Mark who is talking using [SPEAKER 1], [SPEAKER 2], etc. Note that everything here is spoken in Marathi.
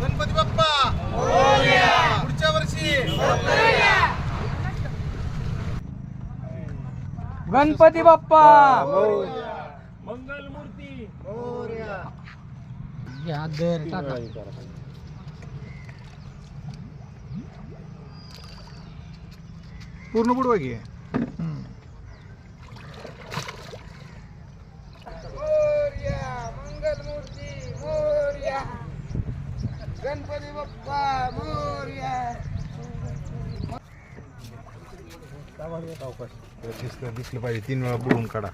[SPEAKER 1] गणपती बाप्पा!
[SPEAKER 2] पुढच्या
[SPEAKER 1] वर्षी! गणपती बाप्पा!
[SPEAKER 3] मंगल मंगलमूर्ती पूर्ण बुडवा घे
[SPEAKER 1] गणपती बाप्पा मोर्या.
[SPEAKER 3] दिसलं दिसलं पाहिजे. तीन वेळा बुडून काढा.